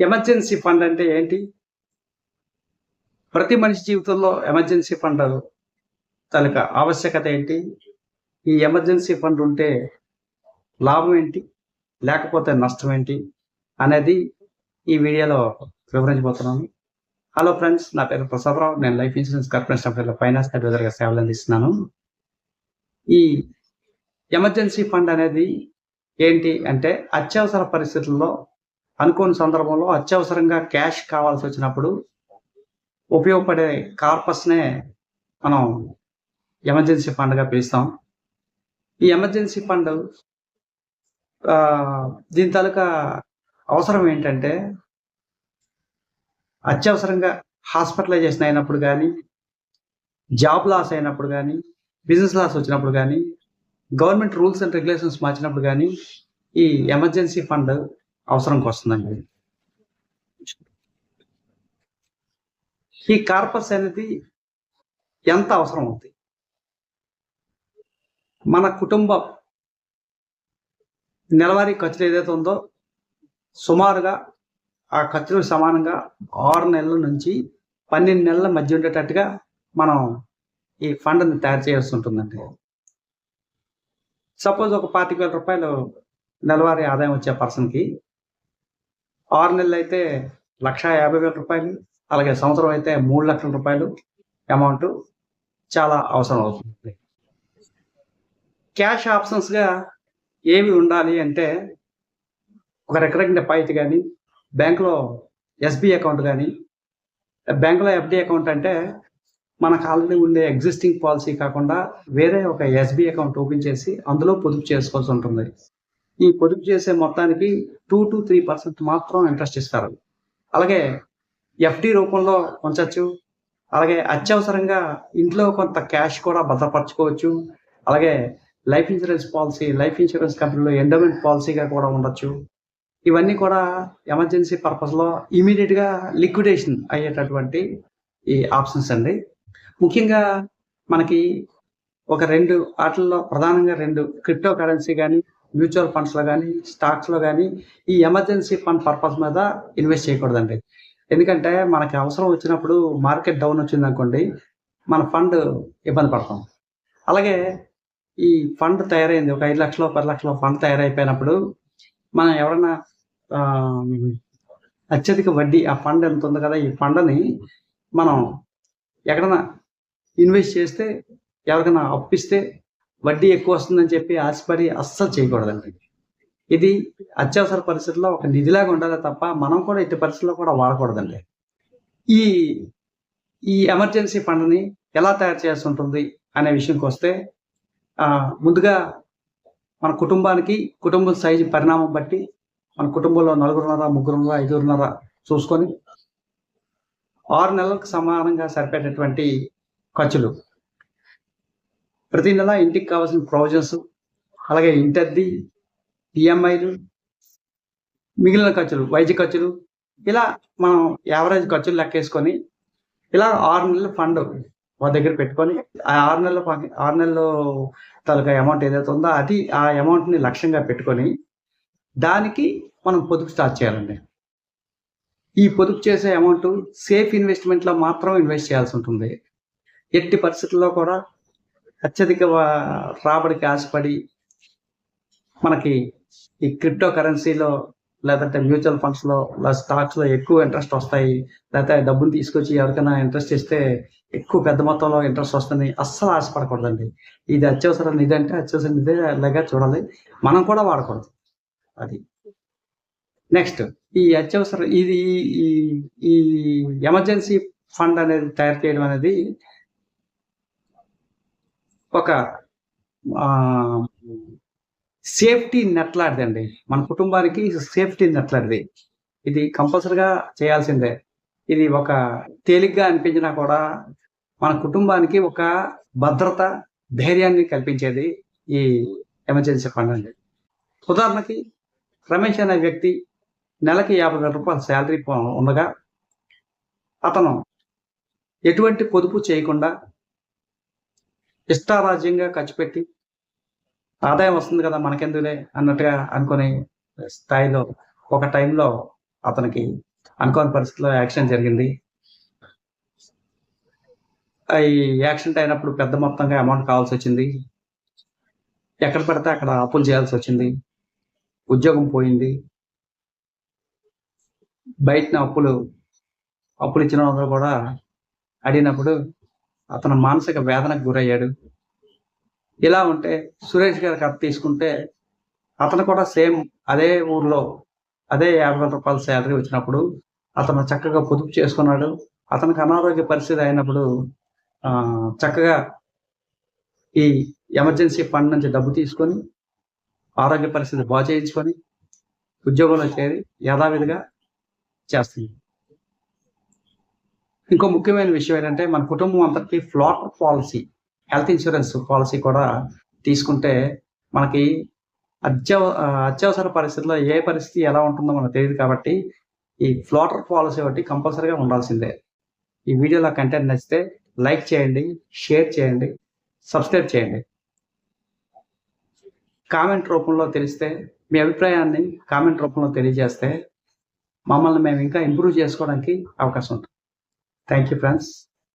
Emergency fund అంటే ఏంటి? ప్రతి మనిషి జీవితంలో ఎమర్జెన్సీ ఫండ్ తనకు ఆవశ్యకత ఏంటి? ఈ ఎమర్జెన్సీ ఫండ్ ఉంటే లాభం ఏంటి? లేకపోతే నష్టం ఏంటి? అనేది ఈ వీడియోలో వివరించబోతున్నాను. హలో ఫ్రెండ్స్ నా పేరు ప్రసాదరావు. నేను Life Insurance Corporation of India finance అడ్వైజర్గా సేవలు అందిస్తున్నాను. ఈ ఎమర్జెన్సీ ఫండ్ అనేది ఏంటి అంటే అత్యవసర పరిస్థితుల్లో అనుకోని సందర్భంలో అత్యవసరంగా క్యాష్ కావాల్సి వచ్చినప్పుడు ఉపయోగపడే కార్పస్నే మనం ఎమర్జెన్సీ ఫండ్గా పిలుస్తాం. ఈ ఎమర్జెన్సీ ఫండ్ దీని తాలూకా అవసరం ఏంటంటే అత్యవసరంగా హాస్పిటలైజేషన్ అయినప్పుడు కానీ జాబ్ లాస్ అయినప్పుడు కానీ బిజినెస్ లాస్ వచ్చినప్పుడు కానీ గవర్నమెంట్ రూల్స్ అండ్ రెగ్యులేషన్స్ మార్చినప్పుడు కానీ ఈ ఎమర్జెన్సీ ఫండ్ అవసరంకి వస్తుందండి. ఈ కార్పస్ అనేది ఎంత అవసరం అవుతుంది మన కుటుంబం నెలవారీ ఖర్చులు ఏదైతే ఉందో సుమారుగా ఆ ఖర్చులకు సమానంగా ఆరు నెలల నుంచి పన్నెండు నెలల మధ్య ఉండేటట్టుగా మనం ఈ ఫండ్ని తయారు చేయాల్సి ఉంటుందండి. సపోజ్ ఒక పాతిక వేల రూపాయలు నెలవారీ ఆదాయం వచ్చే పర్సన్కి ఆరు నెలలు అయితే లక్ష యాభై వేల రూపాయలు అలాగే సంవత్సరం అయితే మూడు లక్షల రూపాయలు అమౌంట్ చాలా అవసరం అవుతుంది. క్యాష్ ఆప్షన్స్గా ఏవి ఉండాలి అంటే ఒక రికరింగ్ డిపాజిట్ కానీ బ్యాంకులో ఎస్బీ అకౌంట్ కానీ బ్యాంకులో ఎఫ్డి అకౌంట్ అంటే మనకు ఆల్రెడీ ఉండే ఎగ్జిస్టింగ్ పాలసీ కాకుండా వేరే ఒక ఎస్బీ అకౌంట్ ఓపెన్ చేసి అందులో పొదుపు చేసుకోవాల్సి ఉంటుంది. ఈ పొదుపు చేసే మొత్తానికి టూ టు త్రీ పర్సెంట్ మాత్రం ఇంట్రెస్ట్ ఇస్తారు అలాగే ఎఫ్డి రూపంలో ఉంచవచ్చు అలాగే అత్యవసరంగా ఇంట్లో కొంత క్యాష్ కూడా భద్రపరచుకోవచ్చు. అలాగే life insurance policy life insurance కంపెనీలో ఎండోమెంట్ పాలసీగా కూడా ఉండొచ్చు. ఇవన్నీ కూడా ఎమర్జెన్సీ పర్పస్లో ఇమీడియట్గా లిక్విడేషన్ అయ్యేటటువంటి ఈ ఆప్షన్స్ అండి. ముఖ్యంగా మనకి ఒక రెండు వాటిల్లో ప్రధానంగా రెండు క్రిప్టో కరెన్సీ కానీ మ్యూచువల్ ఫండ్స్లో కానీ స్టాక్స్లో కానీ ఈ ఎమర్జెన్సీ ఫండ్ పర్పస్ మీద ఇన్వెస్ట్ చేయకూడదండి. ఎందుకంటే మనకి అవసరం వచ్చినప్పుడు మార్కెట్ డౌన్ వచ్చింది అనుకోండి మన ఫండ్ ఇబ్బంది పడతాం. అలాగే ఈ ఫండ్ తయారైంది ఒక ఐదు లక్షలు పది లక్షల ఫండ్ తయారైపోయినప్పుడు మనం ఎవరైనా అత్యధిక వడ్డీ ఆ ఫండ్ ఎంత ఉంది కదా ఈ ఫండ్ని మనం ఎక్కడైనా ఇన్వెస్ట్ చేస్తే ఎవరికైనా అప్పిస్తే వడ్డీ ఎక్కువ వస్తుందని చెప్పి ఆశపడి అస్సలు చేయకూడదండి. ఇది అత్యవసర పరిస్థితుల్లో ఒక నిధిలాగా ఉండాలి తప్ప మనం కూడా ఇటు పరిస్థితుల్లో కూడా వాడకూడదండి. ఈ ఈ ఎమర్జెన్సీ ఫండ్ని ఎలా తయారు చేయాల్సి ఉంటుంది అనే విషయంకి వస్తే ముందుగా మన కుటుంబానికి కుటుంబం సైజు పరిణామం బట్టి మన కుటుంబంలో నలుగురున్నర ముగ్గురున్నర ఐదుగురున్నర చూసుకొని ఆరు నెలలకు సమానంగా సరిపోయేటటువంటి ఖర్చులు ప్రతి నెల ఇంటికి కావాల్సిన ప్రొవిజన్స్ అలాగే ఇంటద్ది ఈఎంఐలు మిగిలిన ఖర్చులు వైద్య ఖర్చులు ఇలా మనం యావరేజ్ ఖర్చులు లెక్కేసుకొని ఇలా ఆరు నెలల ఫండ్ మా దగ్గర పెట్టుకొని ఆ ఆరు నెలల ఆరు నెలల్లో తాలూకా అమౌంట్ ఏదైతే ఉందో అది ఆ అమౌంట్ని లక్ష్యంగా పెట్టుకొని దానికి మనం పొదుపు స్టార్ట్ చేయాలండి. ఈ పొదుపు చేసే అమౌంట్ సేఫ్ ఇన్వెస్ట్మెంట్లో మాత్రం ఇన్వెస్ట్ చేయాల్సి ఉంటుంది. ఎట్టి పరిస్థితుల్లో కూడా అత్యధిక రాబడికి ఆశపడి మనకి ఈ క్రిప్టో కరెన్సీలో లేదంటే మ్యూచువల్ ఫండ్స్లో లేదా స్టాక్స్లో ఎక్కువ ఇంట్రెస్ట్ వస్తాయి. లేకపోతే డబ్బులు తీసుకొచ్చి ఎవరికైనా ఇంట్రెస్ట్ ఇస్తే ఎక్కువ పెద్ద మొత్తంలో ఇంట్రెస్ట్ వస్తుంది అస్సలు ఆశపడకూడదండి. ఇది అత్యవసర నిధి అంటే అత్యవసర నిధి లాగా చూడాలి. మనం కూడా వాడకూడదు. అది. నెక్స్ట్ ఈ అత్యవసర ఇది ఈ ఈ ఎమర్జెన్సీ ఫండ్ అనేది తయారు చేయడం అనేది ఒక సేఫ్టీ నెట్లాడిదండి. మన కుటుంబానికి సేఫ్టీ నెట్ లాంటిది ఇది కంపల్సరిగా చేయాల్సిందే. ఇది ఒక తేలిగ్గా అనిపించినా కూడా మన కుటుంబానికి ఒక భద్రత ధైర్యాన్ని కల్పించేది ఈ ఎమర్జెన్సీ ఫండ్ అండి. ఉదాహరణకి రమేష్ అనే వ్యక్తి నెలకి యాభై వేల రూపాయల శాలరీ ఉండగా అతను ఎటువంటి పొదుపు చేయకుండా ఇష్టారాజ్యంగా ఖర్చు పెట్టి ఆదాయం వస్తుంది కదా మనకెందులే అన్నట్టుగా అనుకునే స్థాయిలో ఒక టైంలో అతనికి అనుకోని పరిస్థితిలో యాక్సిడెంట్ జరిగింది. ఈ యాక్సిడెంట్ అయినప్పుడు పెద్ద మొత్తంగా అమౌంట్ కావాల్సి వచ్చింది. ఎక్కడ పడితే అక్కడ అప్పులు చేయాల్సి వచ్చింది. ఉద్యోగం పోయింది. బయటన అప్పులు అప్పులు ఇచ్చిన వాళ్ళు కూడా అడిగినప్పుడు అతను మానసిక వేదనకు గురయ్యాడు. ఇలా ఉంటే సురేష్ గారి కథ తీసుకుంటే అతను కూడా సేమ్ అదే ఊర్లో అదే యాభై వేల రూపాయల శాలరీ వచ్చినప్పుడు అతను చక్కగా పొదుపు చేసుకున్నాడు. అతనికి అనారోగ్య పరిస్థితి అయినప్పుడు ఆ, చక్కగా ఈ ఎమర్జెన్సీ ఫండ్ నుంచి డబ్బు తీసుకొని ఆరోగ్య పరిస్థితి బాగు చేయించుకొని ఉద్యోగంలో చేరి యథావిధిగా చేస్తుంది. ఇంకో ముఖ్యమైన విషయం ఏంటంటే మన కుటుంబం అంతటి floater policy health insurance policy కూడా తీసుకుంటే మనకి అత్యవ అత్యవసర పరిస్థితుల్లో ఏ పరిస్థితి ఎలా ఉంటుందో మనకు తెలియదు కాబట్టి ఈ ఫ్లాటర్ పాలసీ ఒకటి కంపల్సరీగా ఉండాల్సిందే. ఈ వీడియోలో కంటెంట్ నచ్చితే లైక్ చేయండి షేర్ చేయండి సబ్స్క్రైబ్ చేయండి. కామెంట్ రూపంలో తెలిస్తే మీ అభిప్రాయాన్ని కామెంట్ రూపంలో తెలియజేస్తే మమ్మల్ని మేము ఇంకా ఇంప్రూవ్ చేసుకోవడానికి అవకాశం ఉంటుంది. thank you friends.